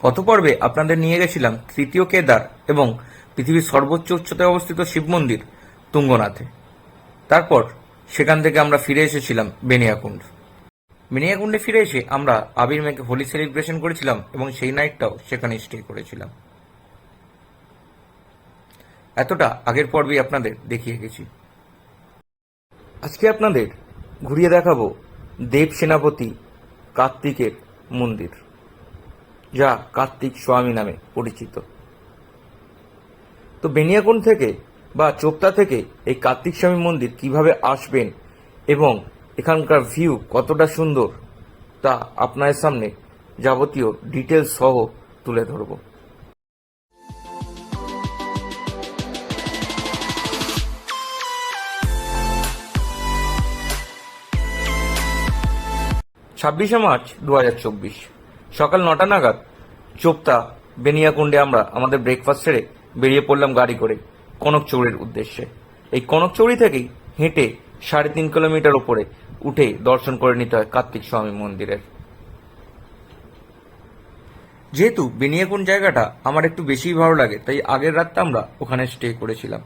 গত পর্বে আপনাদের নিয়ে গেছিলাম তৃতীয় কেদার এবং পৃথিবীর সর্বোচ্চ উচ্চতায় অবস্থিত শিব মন্দির তুঙ্গনাথে। তারপর সেখান থেকে আমরা ফিরে এসেছিলাম বেনিয়াকুণ্ড। বেনিয়াকুণ্ডে ফিরে এসে আমরা আবির মেঘে হোলি সেলিব্রেশন করেছিলাম এবং সেই নাইটটাও সেখানে স্টে করেছিলাম। এতটা আগের পর্বেই আপনাদের দেখিয়ে গেছি। আজকে আপনাদের ঘুরিয়ে দেখাবো দেব সেনাপতি কার্তিকের মন্দির। যা কার্তিক স্বামী নামে পরিচিত। তো বেনিয়াকুণ্ড থেকে বা চোপতা থেকে এই কার্তিক স্বামী মন্দির কীভাবে আসবেন এবং এখানকার ভিউ কতটা সুন্দর, তা আপনার সামনে যাবতীয় ডিটেলস সহ তুলে ধরবো। ছাব্বিশে মার্চ দু হাজার চব্বিশ। সকাল নটা নাগাদ চোপতা, বেনিয়াকুণ্ডে আমরা আমাদের ব্রেকফাস্ট সেরে বেরিয়ে পড়লাম গাড়ি করে কনকচৌড়ির উদ্দেশ্যে। এই কনকচৌড়ি থেকেই হেঁটে সাড়ে তিন কিলোমিটার উপরে উঠে দর্শন করে নিতে হয় কার্তিক স্বামী মন্দিরের। যেহেতু বেনিয়াকুণ্ড জায়গাটা আমার একটু বেশিই ভালো লাগে, তাই আগের রাতটা আমরা ওখানে স্টে করেছিলাম।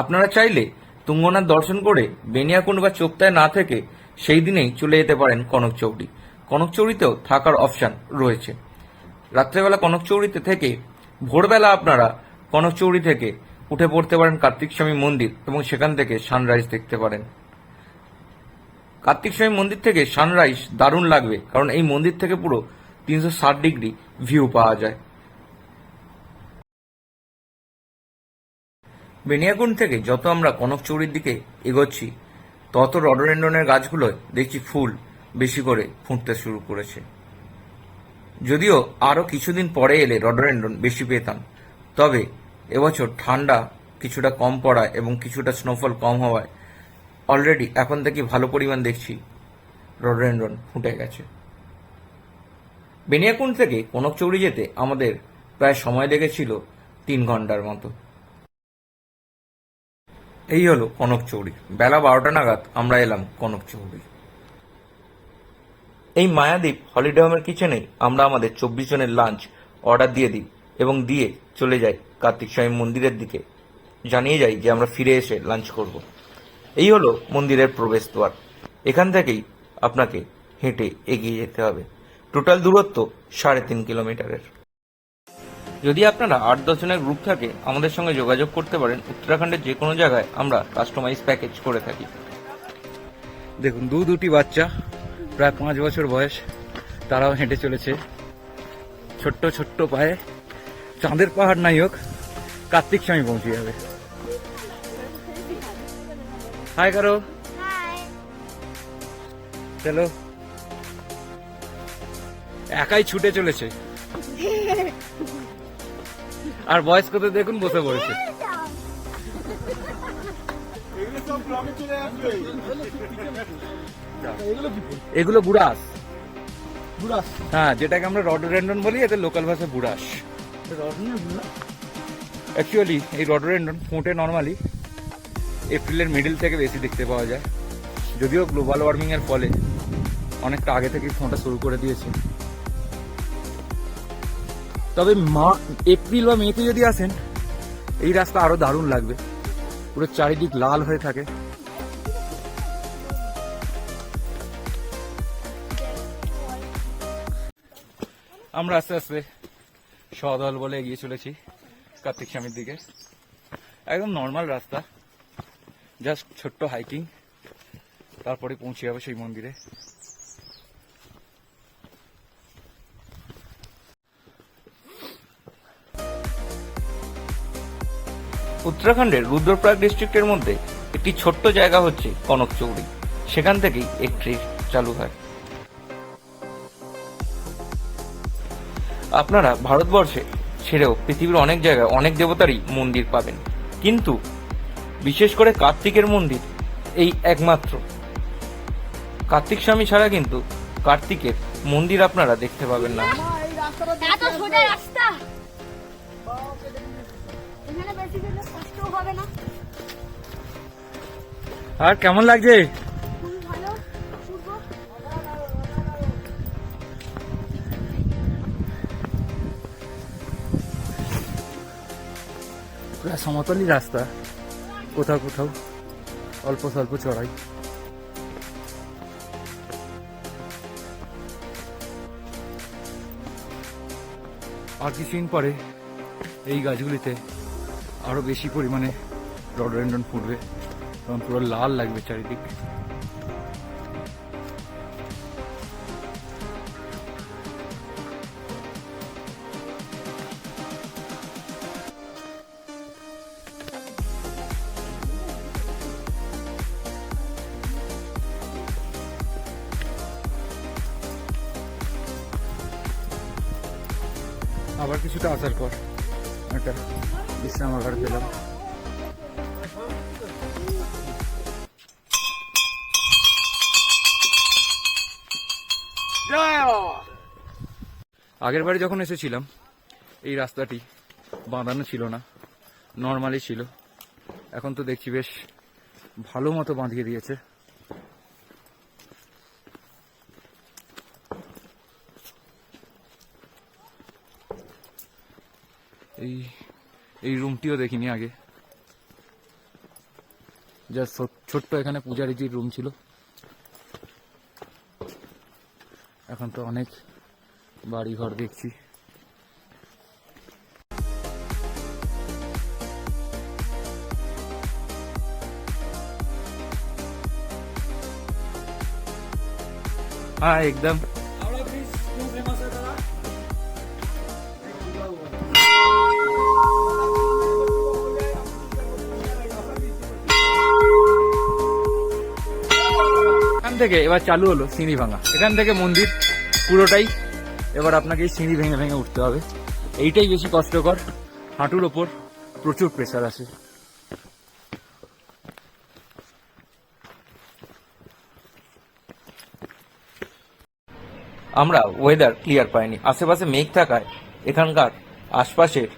আপনারা চাইলে তুঙ্গনাথ দর্শন করে বেনিয়াকুণ্ড বা চোপতায় না থেকে সেই দিনেই চলে যেতে পারেন কনকচৌড়ি কনকচৌড়িতেও থাকার অপশান রয়েছে। রাত্রেবেলা কনকচৌড়িতে থেকে ভোরবেলা আপনারা কনকচৌড়ি থেকে উঠে পড়তে পারেন কার্তিক স্বামী মন্দির এবং সেখান থেকে সানরাইজ দেখতে পারেন। কার্তিক স্বামী মন্দির থেকে সানরাইজ দারুণ লাগবে, কারণ এই মন্দির থেকে পুরো তিনশো ষাট ডিগ্রি ভিউ পাওয়া যায়। বেনিয়াকুণ্ড থেকে যত আমরা কনকচৌড়ির দিকে এগোচ্ছি, তত রডরেন্ডনের গাছগুলোয় দেখছি ফুল। বেশি করে ফুটতে শুরু করেছে। যদিও আরও কিছুদিন পরে এলে রডোরেন্ডন বেশি পেতাম। তবে এবছর ঠান্ডা কিছুটা কম পড়ায় এবং কিছুটা স্নোফল কম হওয়ায় অলরেডি এখন থেকে ভালো পরিমাণ দেখছি রডোরেন্ডন ফুটে গেছে। বেনিয়াকুণ্ড থেকে কনকচৌড়ি যেতে আমাদের প্রায় সময় লেগেছিল তিন ঘণ্টার মতো। এই হলো কনকচৌড়ি বেলা বারোটা নাগাদ আমরা এলাম কনকচৌড়ি এই মায়াদ্বীপ হলিডে হোমের কিচেনেই আমরা আমাদের চব্বিশ জনের লাঞ্চ অর্ডার দিয়ে দিই এবং দিয়ে চলে যাই কার্তিক স্বামী মন্দিরের দিকে। জানিয়ে যাই যে আমরা ফিরে এসে লাঞ্চ করব। এই হলো মন্দিরের প্রবেশদ্বার। এখান থেকেই আপনাকে হেঁটে এগিয়ে যেতে হবে। টোটাল দূরত্ব সাড়ে তিন কিলোমিটারের। যদি আপনারা আট দশ জনের গ্রুপ থাকে, আমাদের সঙ্গে যোগাযোগ করতে পারেন। উত্তরাখণ্ডের যে কোনো জায়গায় আমরা কাস্টমাইজ প্যাকেজ করে থাকি। দেখুন, দু দুটি বাচ্চা প্রায় পাঁচ বছর বয়স তারাও হেঁটে চলেছে। ছোট্ট ছোট্ট পায়ে চাঁদের পাহাড় নাই হোক কার্তিক স্বামী পৌঁছে যাবে। হাই করো চলো একাই ছুটে চলেছে। আর বয়স্কদের দেখুন বসে পড়েছে। এগুলো বুড়াস। বুড়াস? হ্যাঁ যেটাকে আমরা রডোরেন্ডন বলি এতে লোকাল ভাষায় বুড়াস। অ্যাকচুয়ালি এই রডোরেন্ডন ফোঁটে নর্মালি এপ্রিলের মিডিল থেকে বেশি দেখতে পাওয়া যায়। যদিও গ্লোবাল ওয়ার্মিং এর ফলে অনেকটা আগে থেকেই ফোঁটা শুরু করে দিয়েছে। তবে মা এপ্রিল বা মেতে যদি আসেন এই রাস্তা আরও দারুণ লাগবে। পুরো চারিদিক লাল হয়ে থাকে। আমরা আস্তে আস্তে সদল বলে এগিয়ে চলেছি কার্তিক স্বামীর দিকে। একদম নর্মাল রাস্তা জাস্ট ছোট্ট হাইকিং তারপরে পৌঁছে যাবে সেই মন্দিরে। উত্তরাখণ্ডের রুদ্রপ্রয়াগ ডিস্ট্রিক্টের মধ্যে একটি ছোট্ট জায়গা হচ্ছে কনকচৌড়ি। সেখান থেকেই এক ট্রেন চালু হয়। আপনারা ভারতবর্ষে ছেড়েও পৃথিবীর অনেক জায়গায় অনেক দেবতারই মন্দির পাবেন। কিন্তু বিশেষ করে কার্তিকের মন্দির এই একমাত্র। কার্তিক স্বামী ছাড়া কিন্তু কার্তিকের মন্দির আপনারা দেখতে পাবেন না। এত সোজা রাস্তা। এখানে বেশি গেলে কষ্ট হবে না। আর কেমন লাগছে? সমতলই রাস্তা। কোথাও কোথাও অল্প স্বল্প চড়াই। আর কিছুদিন পরে এই গাছগুলিতে আরও বেশি পরিমাণে রডরেন্ডন ফুটবে এবং পুরো লাল লাগবে চারিদিক। আবার কিছুটা আসার পর একটা বিশ্রামাগার পেলাম। আগের বারে যখন এসেছিলাম, এই রাস্তাটি বাঁধানো ছিল না, নর্মালি ছিল। এখন তো দেখছি বেশ ভালো মতো বাঁধিয়ে দিয়েছে। এই এই রুমটিও দেখিনি আগে যা ছোট্ট এখানে পূজারিজির রুম ছিল এখন তো অনেক বাড়ি ঘর দেখছি हाँ एकदम থেকে এবার চালু হলো সিঁড়ি ভাঙা। এখান থেকে মন্দির পুরোটাই এবার আপনাকে এই সিঁড়ি ভেঙে ভেঙে উঠতে হবে। এইটাই বেশি কষ্টকর। হাঁটুর ওপর প্রচুর প্রেসার আছে। আমরা ওয়েদার ক্লিয়ার পাইনি। আশেপাশে মেঘ থাকায় এখানকার আশপাশের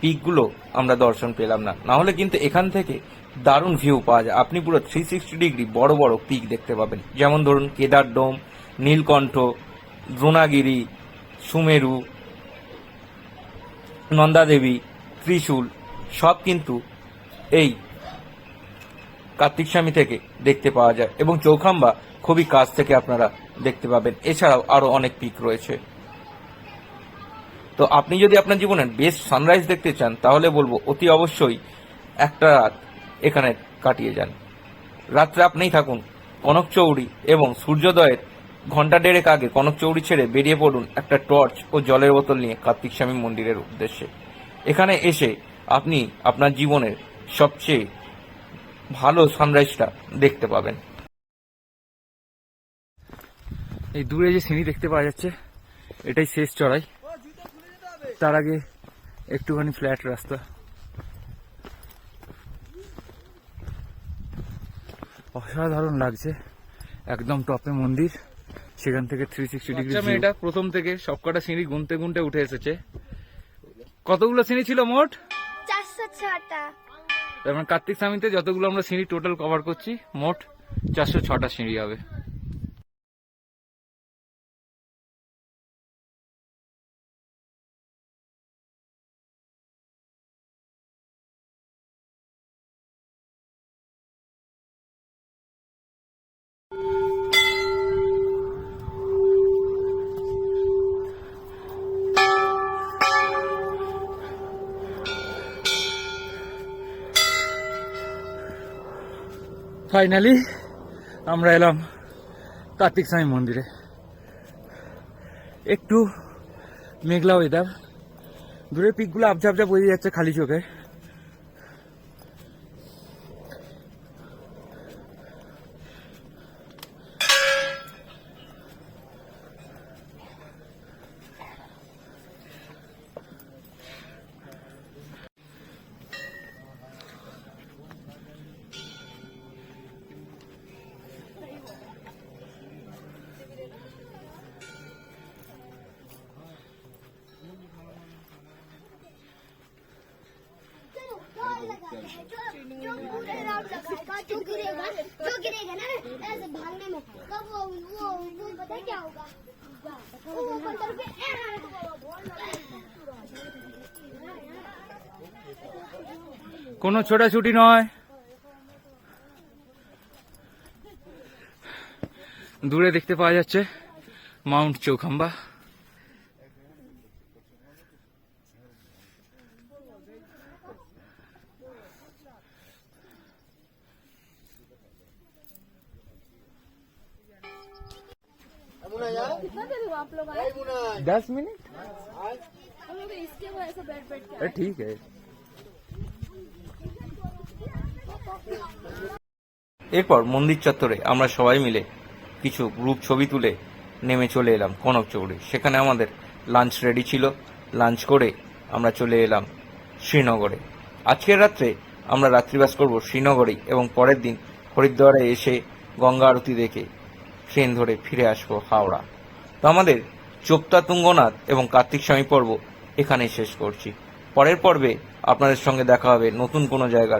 পিকগুলো আমরা দর্শন পেলাম না। না হলে কিন্তু এখান থেকে দারুণ ভিউ পাওয়া যায়। আপনি পুরো থ্রি সিক্সটি ডিগ্রি বড় বড় পিক দেখতে পাবেন। যেমন ধরুন কেদার ডোম, নীলকণ্ঠ, দ্রোণাগিরি, সুমেরু, নন্দাদেবী, ত্রিশূল, সব কিন্তু এই কার্তিক স্বামী থেকে দেখতে পাওয়া যায়। এবং চৌখাম্বা খুবই কাছ থেকে আপনারা দেখতে পাবেন। এছাড়াও আরও অনেক পিক রয়েছে। তো আপনি যদি আপনার জীবনের বেস্ট সানরাইজ দেখতে চান, তাহলে বলব অতি অবশ্যই একটা রাত এখানে কাটিয়ে যান। রাত্রে আপনিই থাকুন, কনক চৌড়ি এবং সূর্যোদয়ের ঘণ্টা দেড়েক আগে কনক চৌড়ি ছেড়ে বেরিয়ে পড়ুন একটা টর্চ ও জলের বোতল নিয়ে কার্তিক স্বামী মন্দিরের উদ্দেশ্যে। এখানে এসে আপনি আপনার জীবনের সবচেয়ে ভালো সানরাইজটা দেখতে পাবেন। এই দূরে যে সিঁড়ি দেখতে পাওয়া যাচ্ছে, এটাই শেষ চড়াই। তার আগে একটুখানি ফ্ল্যাট রাস্তা। অসাধারণ লাগছে। একদম টপে মন্দির। সেখান থেকে থ্রি সিক্সটি ডিগ্রি এটা প্রথম থেকে সবকটা সিঁড়ি গুনতে গুনতে উঠে এসেছে। কতগুলো সিঁড়ি ছিল মোট? চারশো ছটা তার মানে কার্তিক স্বামীতে যতগুলো আমরা সিঁড়ি টোটাল কভার করছি মোট চারশো ছটা সিঁড়ি হবে। ফাইনালি আমরা এলাম কার্তিক স্বামী মন্দিরে। একটু মেঘলা ওয়েদার দূরের পিকগুলো আবজা আবজা বোঝা যাচ্ছে খালি চোখে। जो गिरेगा जो गिरेगा जो गिरेगा ना ऐसे भागने में तब वो वो वो पता है क्या होगा वो ऊपर तरफ ऐ কোনো ছোটাছুটি নয় দূরে দেখতে পাওয়া যাচ্ছে মাউন্ট চৌখাম্বা दस मिनट हम लोग इसके वजह से बैठ बैठ के अरे ठीक है এরপর মন্দির চত্বরে আমরা সবাই মিলে কিছু গ্রুপ ছবি তুলে নেমে চলে এলাম কনক চৌড়ে সেখানে আমাদের লাঞ্চ রেডি ছিল লাঞ্চ করে আমরা চলে এলাম শ্রীনগরে আজকের রাত্রে আমরা রাত্রিবাস করব শ্রীনগরেই এবং পরের দিন হরিদ্বারে এসে গঙ্গা আরতি দেখে ট্রেন ধরে ফিরে আসবো হাওড়া তো আমাদের চোপ্তা তুঙ্গনাথ এবং কার্তিক স্বামী পর্ব এখানেই শেষ করছি। পরের পর্বে আপনাদের সঙ্গে দেখা হবে নতুন কোনো জায়গার